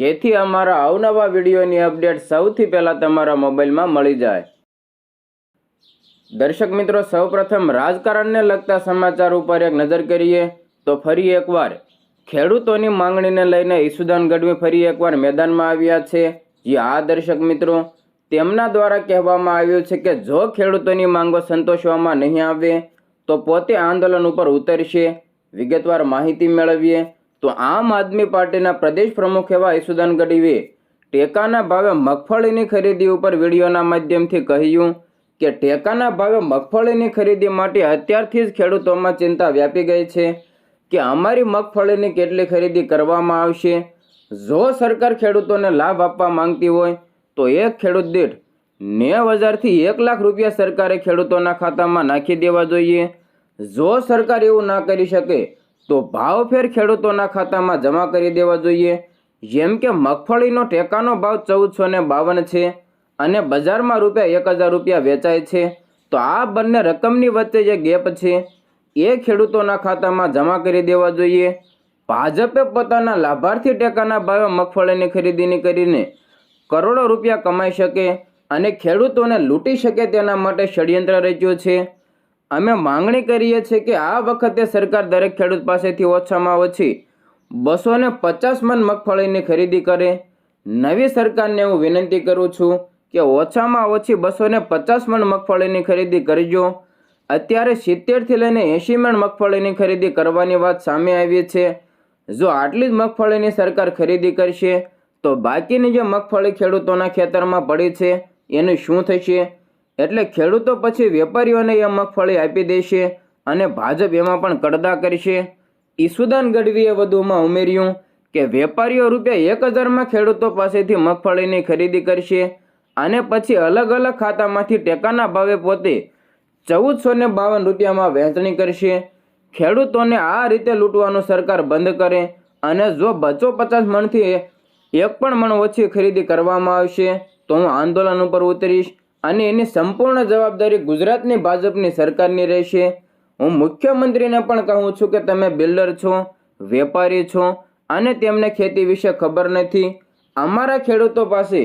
જેથી અમારા અવનવા વિડીયોની અપડેટ સૌથી પહેલાં તમારા મોબાઈલમાં મળી જાય. દર્શક મિત્રો, સૌપ્રથમ રાજકારણને લગતા સમાચાર ઉપર એક નજર કરીએ, તો ફરી એકવાર ખેડૂતોની માંગણીને લઈને ઈસુદાન ગઢવી ફરી એકવાર મેદાનમાં આવ્યા છે. જે આ દર્શક મિત્રો, તેમના દ્વારા કહેવામાં આવ્યું છે કે જો ખેડૂતોની માંગો સંતોષવામાં નહીં આવે, તો પોતે આંદોલન ઉપર ઉતરશે. વિગતવાર માહિતી મેળવીએ તો આમ આદમી પાર્ટીના પ્રદેશ પ્રમુખ એવા ઈસુદાન ગઢવીએ ટેકાના ભાવે મગફળીની ખરીદી ઉપર વિડીયોના માધ્યમથી કહ્યું કે ટેકાના ભાવે મગફળીની ખરીદી માટે અત્યારથી જ ખેડૂતોમાં ચિંતા વ્યાપી ગઈ છે કે અમારી મગફળીની કેટલી ખરીદી કરવામાં આવશે. જો સરકાર ખેડૂતોને લાભ આપવા માંગતી હોય, તો એક ખેડૂત દીઠ નેવ હજારથી એક લાખ રૂપિયા સરકારે ખેડૂતોના ખાતામાં નાખી દેવા જોઈએ. જો સરકાર એવું ના કરી શકે તો ભાવફેર ખેડૂતોના ખાતામાં જમા કરી દેવા જોઈએ. જેમ કે મગફળીનો ટેકાનો ભાવ ચૌદસો ને બાવન છે અને બજારમાં રૂપિયા એક હજાર રૂપિયા વેચાય છે. તો આ બંને રકમની વચ્ચે જે ગેપ છે એ ખેડૂતોના ખાતામાં જમા કરી દેવા જોઈએ. ભાજપે પોતાના લાભાર્થી ટેકાના ભાવે મગફળીની ખરીદીની કરીને કરોડો રૂપિયા કમાઈ શકે અને ખેડૂતોને લૂંટી શકે તેના માટે ષડયંત્ર રચ્યું છે. અમે માંગણી કરીએ છીએ કે આ વખતે સરકાર દરેક ખેડૂત પાસેથી ઓછામાં ઓછી બસો ને પચાસ મન મગફળીની ખરીદી કરે. નવી સરકારને હું વિનંતી કરું છું કે ઓછામાં ઓછી બસો ને પચાસ મણ મગફળીની ખરીદી કરજો. અત્યારે સિત્તેરથી લઈને એંશી મણ મગફળીની ખરીદી કરવાની વાત સામે આવી છે. જો આટલી જ મગફળીની સરકાર ખરીદી કરશે, તો બાકીની જે મગફળી ખેડૂતોના ખેતરમાં પડી છે, એનું શું થશે? એટલે ખેડૂતો પછી વેપારીઓને એ મગફળી આપી દેશે અને ભાજપ એમાં પણ કડદા કરશે. ઈસુદાન ગઢવીએ વધુમાં ઉમેર્યું કે વેપારીઓ રૂપિયા એક હજારમાં ખેડૂતો પાસેથી મગફળીની ખરીદી કરશે અને પછી અલગ અલગ ખાતામાંથી ટેકાના ભાવે પોતે ચૌદસો ને બાવન રૂપિયામાં વહેંચણી કરશે. ખેડૂતોને આ રીતે લૂંટવાનું સરકાર બંધ કરે અને જો બચો પચાસ મણથી એક પણ મણ ઓછી ખરીદી કરવામાં આવશે તો હું આંદોલન ઉપર ઉતરીશ. અને એની સંપૂર્ણ જવાબદારી ગુજરાતની ભાજપની સરકારની રહેશે. હું મુખ્યમંત્રીને પણ કહું છું કે તમે બિલ્ડર છો, વેપારી છો અને તેમને ખેતી વિશે ખબર નથી. અમારા ખેડૂતો પાસે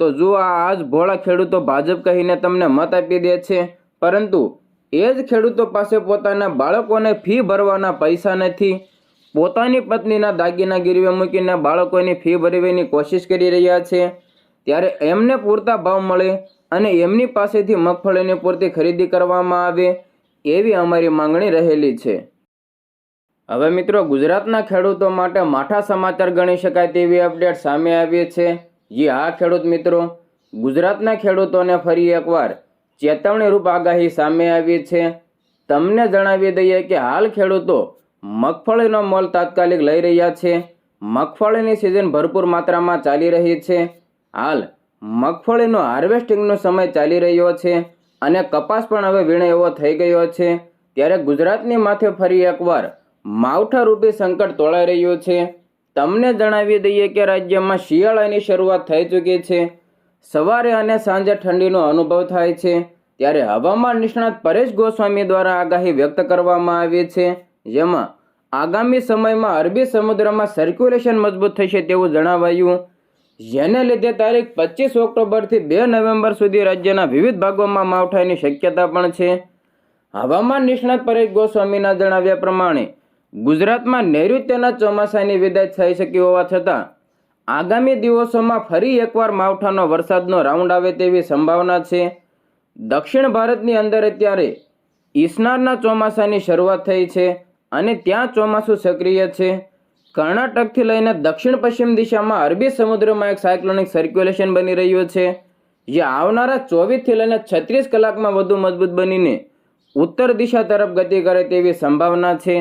તો જો આ આજ ભોળા ખેડૂતો ભાજપ કહીને તમને મત આપી દે છે, પરંતુ એ જ ખેડૂતો પાસે પોતાના બાળકોને ફી ભરવાના પૈસા નથી. પોતાની પત્નીના દાગીના ગીરવે મૂકીને બાળકોની ફી ભરવાની કોશિશ કરી રહ્યા છે. ત્યારે એમને પૂરતા ભાવ મળે અને એમની પાસેથી મગફળીની પૂરતી ખરીદી કરવામાં આવે એવી અમારી માંગણી રહેલી છે. હવે મિત્રો, ગુજરાતના ખેડૂતો માટે માઠા સમાચાર ગણી શકાય તેવી અપડેટ સામે આવી છે. જે આ ખેડૂત મિત્રો, ગુજરાતના ખેડૂતોને ફરી એકવાર ચેતવણી રૂપ આગાહી સામે આવી છે. તમને જણાવી દઈએ કે હાલ ખેડૂતો મગફળીનો મોલ તાત્કાલિક લઈ રહ્યા છે. મગફળીની સિઝન ભરપૂર માત્રામાં ચાલી રહી છે. હાલ મગફળીનો હાર્વેસ્ટિંગનો સમય ચાલી રહ્યો છે અને કપાસ પણ હવે વીણે એવો થઈ ગયો છે. ત્યારે ગુજરાતની માથે ફરી એકવાર માવઠા રૂપી સંકટ તોળાઈ રહ્યું છે. તમને જણાવી દઈએ કે રાજ્યમાં શિયાળાની શરૂઆત થઈ ચૂકી છે. સવારે અને સાંજે ઠંડીનો અનુભવ થાય છે. ત્યારે હવામાન નિષ્ણાત પરેશ ગોસ્વામી દ્વારા આગાહી વ્યક્ત કરવામાં આવી છે. જેમાં આગામી સમયમાં અરબી સમુદ્રમાં સર્ક્યુલેશન મજબૂત થશે તેવું જણાવાયું. જેને લીધે તારીખ પચીસ ઓક્ટોબરથી બે નવેમ્બર સુધી રાજ્યના વિવિધ ભાગોમાં માવઠાની શક્યતા પણ છે. હવામાન નિષ્ણાત પરેશ ગોસ્વામીના જણાવ્યા પ્રમાણે, ગુજરાતમાં નૈઋત્યના ચોમાસાની વિદાય થઈ શકી હોવા છતાં, આગામી દિવસોમાં ફરી એકવાર માવઠાનો વરસાદનો રાઉન્ડ આવે તેવી સંભાવના છે. દક્ષિણ ભારતની અંદર અત્યારે ઈસનારના ચોમાસાની શરૂઆત થઈ છે અને ત્યાં ચોમાસું સક્રિય છે. કર્ણાટકથી લઈને દક્ષિણ પશ્ચિમ દિશામાં અરબી સમુદ્રમાં એક સાયક્લોનિક સર્ક્યુલેશન બની રહ્યું છે, જે આવનારા ચોવીસથી લઈને છત્રીસ કલાકમાં વધુ મજબૂત બનીને ઉત્તર દિશા તરફ ગતિ કરે તેવી સંભાવના છે.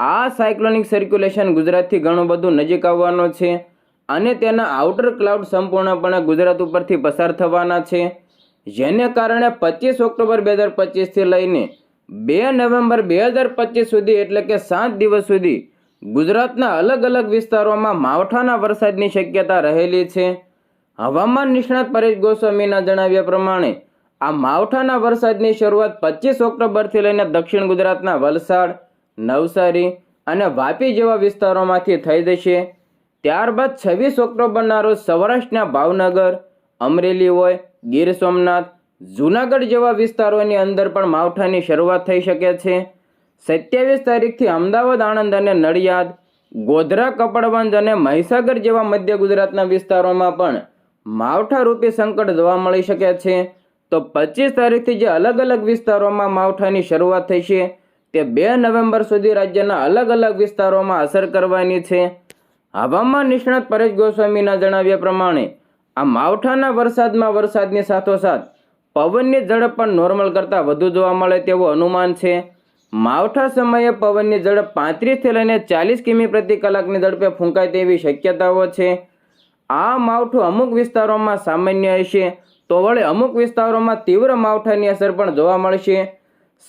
આ સાયક્લોનિક સર્ક્યુલેશન ગુજરાતથી ઘણું બધું નજીક આવવાનો છે અને તેના આઉટર ક્લાઉડ સંપૂર્ણપણે ગુજરાત ઉપરથી પસાર થવાના છે. જેને કારણે પચીસ ઓક્ટોબર બે હજાર પચીસથી લઈને બે નવેમ્બર બે હજાર પચીસ સુધી એટલે કે સાત દિવસ સુધી ગુજરાતના અલગ અલગ વિસ્તારોમાં માવઠાના વરસાદની શક્યતા રહેલી છે. હવામાન નિષ્ણાત પરેશ ગોસ્વામીના જણાવ્યા પ્રમાણે, આ માવઠાના વરસાદની શરૂઆત પચીસ ઓક્ટોબરથી લઈને દક્ષિણ ગુજરાતના વલસાડ, નવસારી અને વાપી જેવા વિસ્તારોમાંથી થઈ જશે. ત્યારબાદ છવ્વીસ ઓક્ટોબરના રોજ સૌરાષ્ટ્રના ભાવનગર, અમરેલી હોય, ગીર સોમનાથ, જૂનાગઢ જેવા વિસ્તારોની અંદર પણ માવઠાની શરૂઆત થઈ શકે છે. સત્યાવીસ તારીખથી અમદાવાદ, આણંદ અને નડિયાદ, ગોધરા, કપડવંજ અને મહીસાગર જેવા મધ્ય ગુજરાતના વિસ્તારોમાં પણ માવઠારૂપી સંકટ જોવા મળી શકે છે. તો પચીસ તારીખથી જે અલગ અલગ વિસ્તારોમાં માવઠાની શરૂઆત થઈ છે, તે બે નવેમ્બર સુધી રાજ્યના અલગ અલગ વિસ્તારોમાં અસર કરવાની છે. હવામાન નિષ્ણાત પરેશ ગોસ્વામીના જણાવ્યા પ્રમાણે, આ માવઠાના વરસાદમાં વરસાદની સાથોસાથ પવનની ઝડપ પણ નોર્મલ કરતાં વધુ જોવા મળે તેવું અનુમાન છે. માવઠા સમયે પવનની ઝડપ પાંત્રીસથી લઈને ચાલીસ કિમી પ્રતિ કલાકની ઝડપે ફૂંકાય તેવી શક્યતાઓ છે. આ માવઠું અમુક વિસ્તારોમાં સામાન્ય હશે, તો વળે અમુક વિસ્તારોમાં તીવ્ર માવઠાની અસર પણ જોવા મળશે.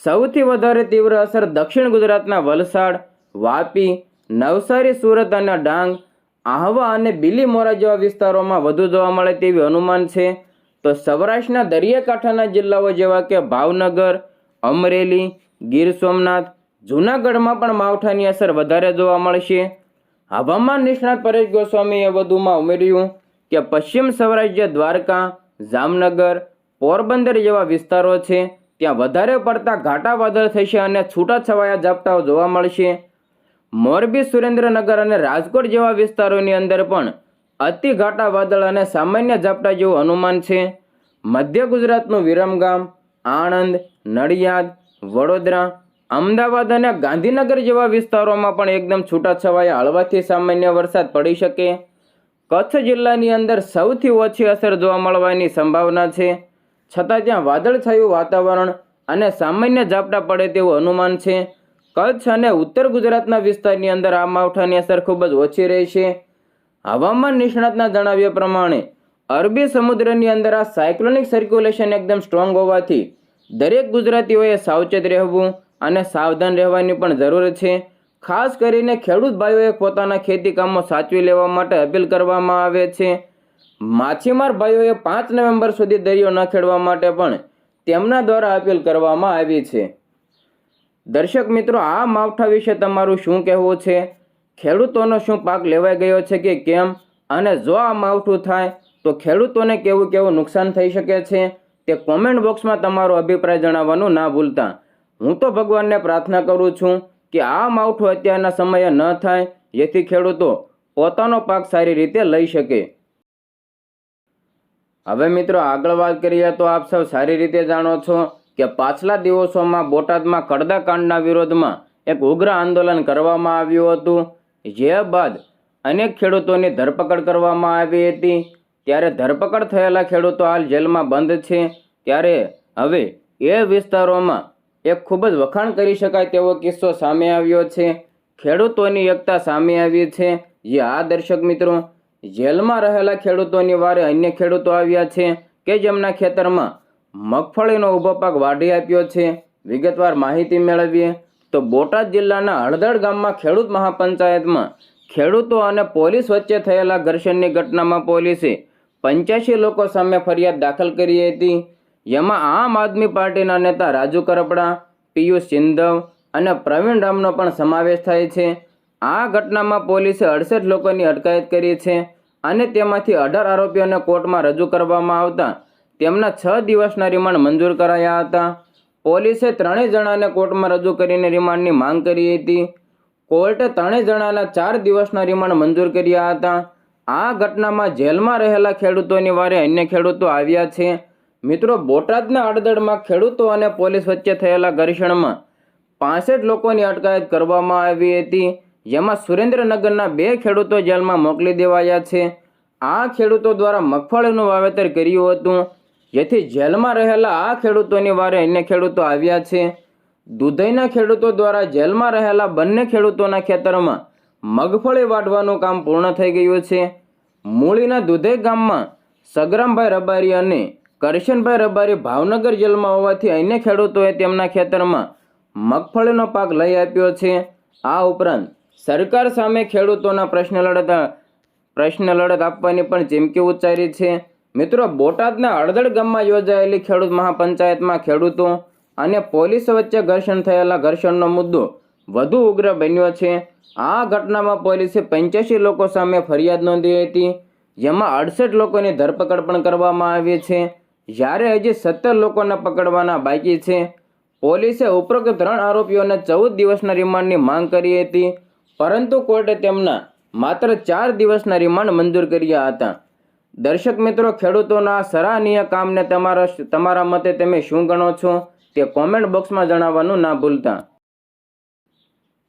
સૌથી વધારે તીવ્ર અસર દક્ષિણ ગુજરાતના વલસાડ, વાપી, નવસારી, સુરત અને ડાંગ, આહવા અને બિલીમોરા જેવા વિસ્તારોમાં વધુ જોવા મળે તેવી અનુમાન છે. તો સૌરાષ્ટ્રના દરિયાકાંઠાના જિલ્લાઓ જેવા કે ભાવનગર, અમરેલી ગીર સોમનાથ, જૂનાગઢમાં પણ માવઠાની અસર વધારે જોવા મળશે. હવામાન નિષ્ણાત પરેશ ગોસ્વામીએ વધુમાં ઉમેર્યું કે પશ્ચિમ સૌરાષ્ટ્ર દ્વારકા, જામનગર, પોરબંદર જેવા વિસ્તારો છે, ત્યાં વધારે પડતા ઘાટા વાદળ થશે અને છૂટાછવાયા ઝાપટાઓ જોવા મળશે. મોરબી, સુરેન્દ્રનગર અને રાજકોટ જેવા વિસ્તારોની અંદર પણ અતિ ઘાટા વાદળ અને સામાન્ય ઝાપટા જેવું અનુમાન છે. મધ્ય ગુજરાતનું વિરમગામ, આણંદ, નડિયાદ વડોદરા, અમદાવાદ અને ગાંધીનગર જેવા વિસ્તારોમાં પણ એકદમ છૂટાછવાયા હળવાથી સામાન્ય વરસાદ પડી શકે. કચ્છ જિલ્લાની અંદર સૌથી ઓછી અસર જોવા મળવાની સંભાવના છે. છતાં ત્યાં વાદળછાયું વાતાવરણ અને સામાન્ય ઝાપટા પડે તેવું અનુમાન છે. કચ્છ અને ઉત્તર ગુજરાતના વિસ્તારની અંદર આ માવઠાની અસર ખૂબ જ ઓછી રહેશે હવામાન નિષ્ણાતના જણાવ્યા પ્રમાણે, અરબી સમુદ્રની અંદર આ સાયક્લોનિક સર્ક્યુલેશન એકદમ સ્ટ્રોંગ હોવાથી દરેક ગુજરાતીઓએ સાવચેત રહેવું અને સાવધાન રહેવાની પણ જરૂર છે. ખાસ કરીને ખેડૂત ભાઈઓએ પોતાના ખેતીકામો સાચવી લેવા માટે અપીલ કરવામાં આવે છે. માછીમાર ભાઈઓએ પાંચ નવેમ્બર સુધી દરિયો ન ખેડવા માટે પણ તેમના દ્વારા અપીલ કરવામાં આવી છે. દર્શક મિત્રો, આ માવઠા વિશે તમારું શું કહેવું છે? ખેડૂતોનો શું પાક લેવાઈ ગયો છે કે કેમ? અને જો આ માવઠું થાય, તો ખેડૂતોને કેવું કેવું નુકસાન થઈ શકે છે? તે કોમેન્ટ બોક્સમાં તમારો અભિપ્રાય જણાવવાનું ના ભૂલતા. હું તો ભગવાનને પ્રાર્થના કરું છું કે આ માવઠું અત્યારના સમયે ન થાય, જેથી ખેડૂતો પોતાનો પાક સારી રીતે લઈ શકે. હવે મિત્રો આગળ વાત કરીએ તો આપ સૌ સારી રીતે જાણો છો કે પાછલા દિવસોમાં બોટાદમાં કડદાકાંડના વિરોધમાં એક ઉગ્ર આંદોલન કરવામાં આવ્યું હતું. જે બાદ અનેક ખેડૂતોની ધરપકડ કરવામાં આવી હતી. ત્યારે ધરપકડ થયેલા ખેડૂતો હાલ જેલમાં બંધ છે. ત્યારે હવે એ વિસ્તારોમાં એક ખૂબ જ વખાણ કરી શકાય તેવો કિસ્સો સામે આવ્યો છે. ખેડૂતોની એકતા સામે આવી છે. જે આ દર્શક મિત્રો, જેલમાં રહેલા ખેડૂતોની વારે અન્ય ખેડૂતો આવ્યા છે કે જેમના ખેતરમાં મગફળીનો ઊભો પાક વાઢી આપ્યો છે. વિગતવાર માહિતી મેળવીએ તો બોટાદ જિલ્લાના હળદળ ગામમાં ખેડૂત મહાપંચાયતમાં ખેડૂતો અને પોલીસ વચ્ચે થયેલા ઘર્ષણની ઘટનામાં પોલીસે પંચ્યાસી લોકો સામે ફરિયાદ દાખલ કરી હતી. જેમાં આમ આદમી પાર્ટીના નેતા રાજુ કરપડા, પિયુષ સિંધવ અને પ્રવીણ રામનો પણ સમાવેશ થાય છે. આ ઘટનામાં પોલીસે અડસઠ લોકોની અટકાયત કરી છે અને તેમાંથી અઢાર આરોપીઓને કોર્ટમાં રજૂ કરવામાં આવતા તેમના છ દિવસના રિમાન્ડ મંજૂર કરાયા હતા. પોલીસે ત્રણેય જણાને કોર્ટમાં રજૂ કરીને રિમાન્ડની માંગ કરી હતી. કોર્ટે ત્રણેય જણાના ચાર દિવસના રિમાન્ડ મંજૂર કર્યા હતા. આ ઘટનામાં જેલમાં રહેલા ખેડૂતોની વારે અન્ય ખેડૂતો આવ્યા છે. મિત્રો, બોટાદના અડદડમાં ખેડૂતો અને પોલીસ વચ્ચે થયેલા ઘર્ષણમાં પાસઠ લોકોની અટકાયત કરવામાં આવી હતી. જેમાં સુરેન્દ્રનગરના બે ખેડૂતો જેલમાં મોકલી દેવાયા છે. આ ખેડૂતો દ્વારા મગફળીનું વાવેતર કર્યું હતું. જેથી જેલમાં રહેલા આ ખેડૂતોની વારે અન્ય ખેડૂતો આવ્યા છે. દુધઈના ખેડૂતો દ્વારા જેલમાં રહેલા બંને ખેડૂતોના ખેતરમાં મગફળી વાઢવાનું કામ પૂર્ણ થઈ ગયું છે. મૂળીના દુધે ગામમાં સગરામભાઈ રબારી અને કરશનભાઈ રબારી ભાવનગર જેલમાં હોવાથી અન્ય ખેડૂતોએ તેમના ખેતરમાં મગફળીનો પાક લઈ આપ્યો છે. આ ઉપરાંત સરકાર સામે ખેડૂતોના પ્રશ્ન લડત પ્રશ્ન લડત આપવાની પણ ચીમકી ઉચ્ચારી છે. મિત્રો, બોટાદના હળદળ ગામમાં યોજાયેલી ખેડૂત મહાપંચાયતમાં ખેડૂતો અને પોલીસ વચ્ચે ઘર્ષણ થયેલા ઘર્ષણનો મુદ્દો વધુ ઉગ્ર બન્યો છે. આ ઘટનામાં પોલીસે પંચ્યાસી લોકો સામે ફરિયાદ નોંધી હતી, જેમાં અડસઠ લોકોની ધરપકડ પણ કરવામાં આવી છે. જ્યારે હજી સત્તર લોકોને પકડવાના બાકી છે. પોલીસે ઉપરોક્ત ત્રણ આરોપીઓને ચૌદ દિવસના રિમાન્ડની માંગ કરી હતી, પરંતુ કોર્ટે તેમના માત્ર ચાર દિવસના રિમાન્ડ મંજૂર કર્યા હતા. દર્શક મિત્રો, ખેડૂતોના સરાહનીય કામને તમારા તમારા મતે તમે શું ગણો છો? તે કોમેન્ટ બોક્સમાં જણાવવાનું ના ભૂલતા.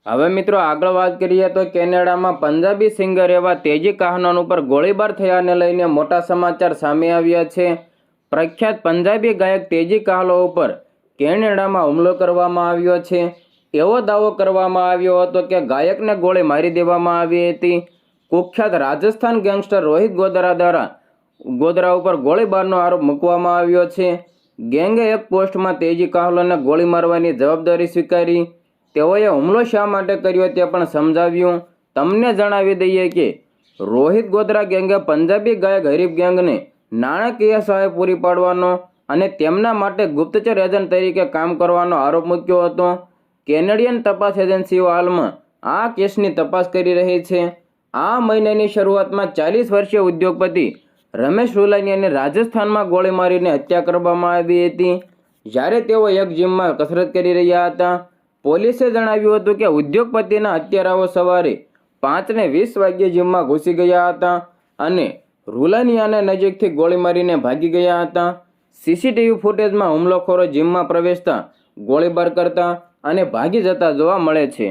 હવે મિત્રો આગળ વાત કરીએ તો કેનેડામાં પંજાબી સિંગર એવા તેજી કાહનાન ઉપર ગોળીબાર થયાને લઈને મોટા સમાચાર સામે આવ્યા છે. પ્રખ્યાત પંજાબી ગાયક તેજી કાહલો ઉપર કેનેડામાં હુમલો કરવામાં આવ્યો છે. એવો દાવો કરવામાં આવ્યો હતો કે ગાયકને ગોળી મારી દેવામાં આવી હતી. કુખ્યાત રાજસ્થાન ગેંગસ્ટર રોહિત ગોદરા દ્વારા ગોદરા ઉપર ગોળીબારનો આરોપ મૂકવામાં આવ્યો છે. ગેંગે એક પોસ્ટમાં તેજી કાહલોને ગોળી મારવાની જવાબદારી સ્વીકારી. તેઓએ હુમલો શા માટે કર્યો તે પણ સમજાવ્યું. તમને જણાવી દઈએ કે, રોહિત ગોધરા ગેંગે પંજાબી ગાયક હરીફ ગેંગને નાણાકીય સહાય પૂરી પાડવાનો અને તેમના માટે ગુપ્તચર એજન્ટ તરીકે કામ કરવાનો આરોપ મૂક્યો હતો. કેનેડિયન તપાસ એજન્સીઓ હાલમાં આ કેસની તપાસ કરી રહી છે. આ મહિનાની શરૂઆતમાં ચાલીસ વર્ષીય ઉદ્યોગપતિ રમેશ રૂલાણીયાને રાજસ્થાનમાં ગોળી મારીને હત્યા કરવામાં આવી હતી. જ્યારે તેઓ એક જીમમાં કસરત કરી રહ્યા હતા. પોલીસે જણાવ્યું હતું કે ઉદ્યોગપતિના હત્યારાઓ સવારે પાંચને વીસ વાગ્યે જીમમાં ઘૂસી ગયા હતા અને રૂલાનિયાને નજીકથી ગોળી મારીને ભાગી ગયા હતા. સીસીટીવી ફૂટેજમાં હુમલોખોરો જીમમાં પ્રવેશતા ગોળીબાર કરતા અને ભાગી જતા જોવા મળે છે.